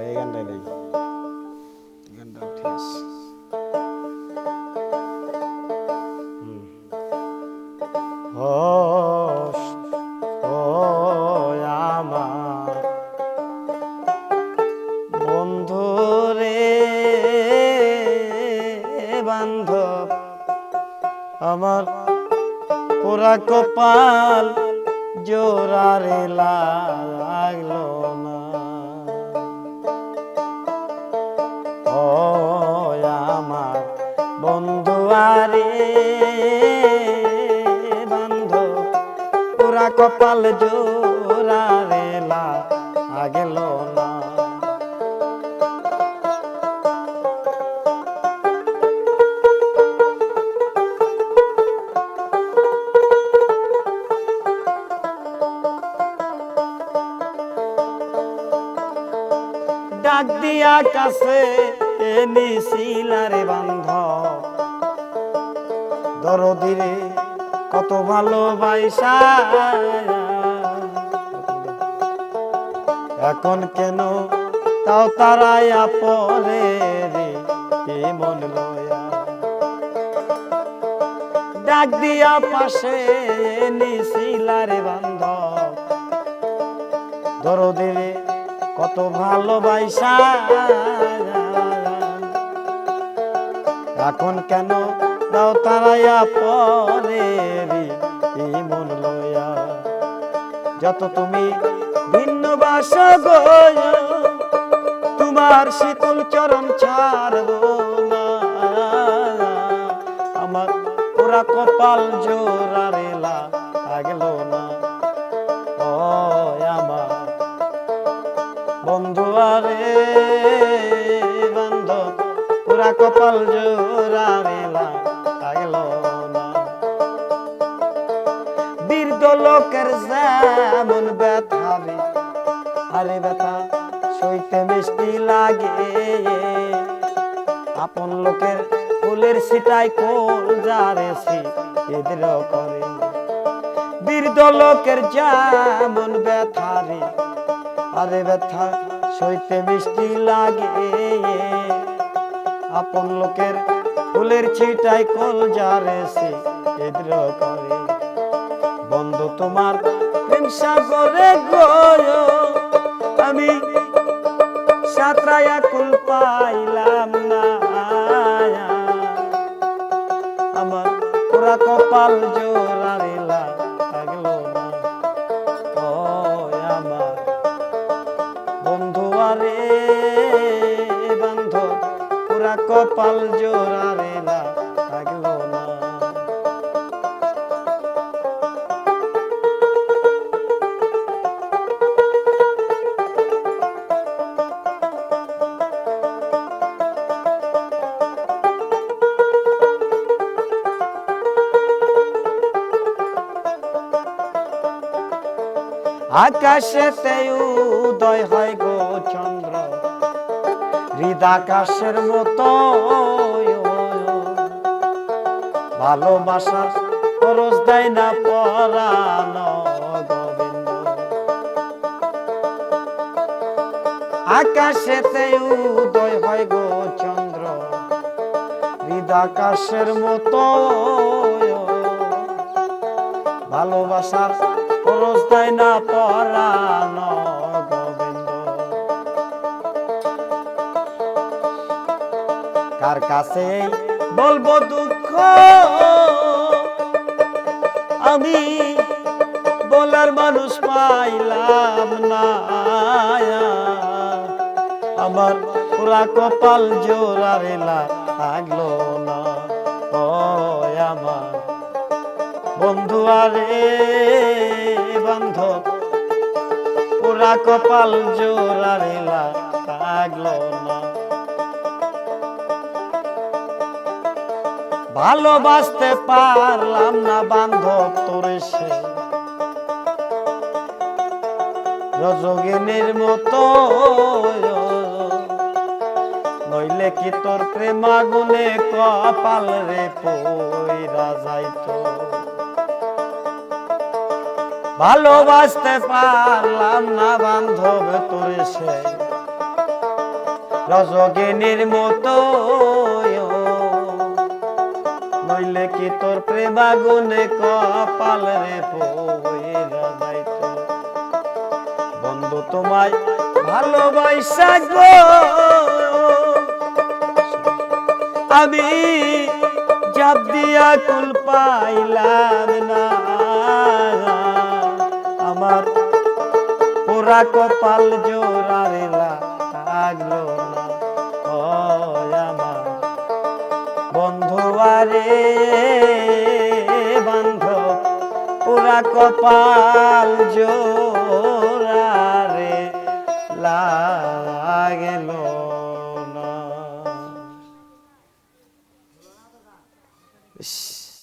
এই গানটাই পুরা কপাল জোরারে লাগল না। আমার বন্ধু আরে বন্ধু ওরা কপাল জোরারে ডাক দিয়া কাছে নিশিলারে বান্ধ। দরদিরে কত ভালোবাসা। এখন কেন তাও তারাইয়া পরে রে? মন লয়া? ডাক দিয়া পাশে নিশিলারে বান্ধ। দরদিরে কত ভালোবাসা। এখন কেন দাও তারাইয়া পরে মন লয়া যত তুমি ভিন্ন বাস তোমার শীতল চরণ ছাড়ব না। আমার পুরা কপাল জোরারেলা আপন লোকের ফুলের সিটাই কোল যারেছি এদের করে। বীর্দ লোকের যেমন ব্যথা রে, আরে ব্যথা সইতে মিষ্টি লাগে। আপন লোকের ফুলের ছিটাই কল যারেছি এদের করে। বন্ধু তোমার প্রেম সাগরে গয় আমি সাঁতরায়া কুল পাইলাম না। আমার পুরা কপাল জোরারিলা থাকল না। ও আমার বন্ধু আরে বান্ধব পুরা কপাল লাগল আকাশেতে উদয় হয় গো চন্দ্র। হৃদাকাশের মতো ভালোবাসার খরচ দেয় না পরাণ গোবিন্দ। আকাশেতে উদয় হয় গো চন্দ্র। হৃদাকাশের মতো ভালোবাসার খরচ না পরাণ গোবিন্দ? কার কাছে বলব দুঃখ? আমি বলার মানুষ পাইলাম না। আমার পুরা কপাল জোরারেলা লাগল না। ও আমার বন্ধু আরে বান্ধব। পুরা কপাল জোরারেলা লাগল না। ভালোবাসতে পারলাম না বান্ধব তোরে সে। রজগিনীর মতো, নইলে কি তোর প্রেম আগুনে কপাল রে পইরা যাইতো? ভালোবাসতে পারলাম না বান্ধব তোরে সে। রজগিনীর মতো নইলে কি তোর প্রেম আগুনে কপাল রে পইরা বন্ধু তোমায় ভালোবাসা গো। আমি জাপ দিয়া কুল পাইলাম না। পুরা কপাল জোড়ারে লাগল না ও আমার। বন্ধু আরে বান্ধব পুরা কপাল জোড়ারে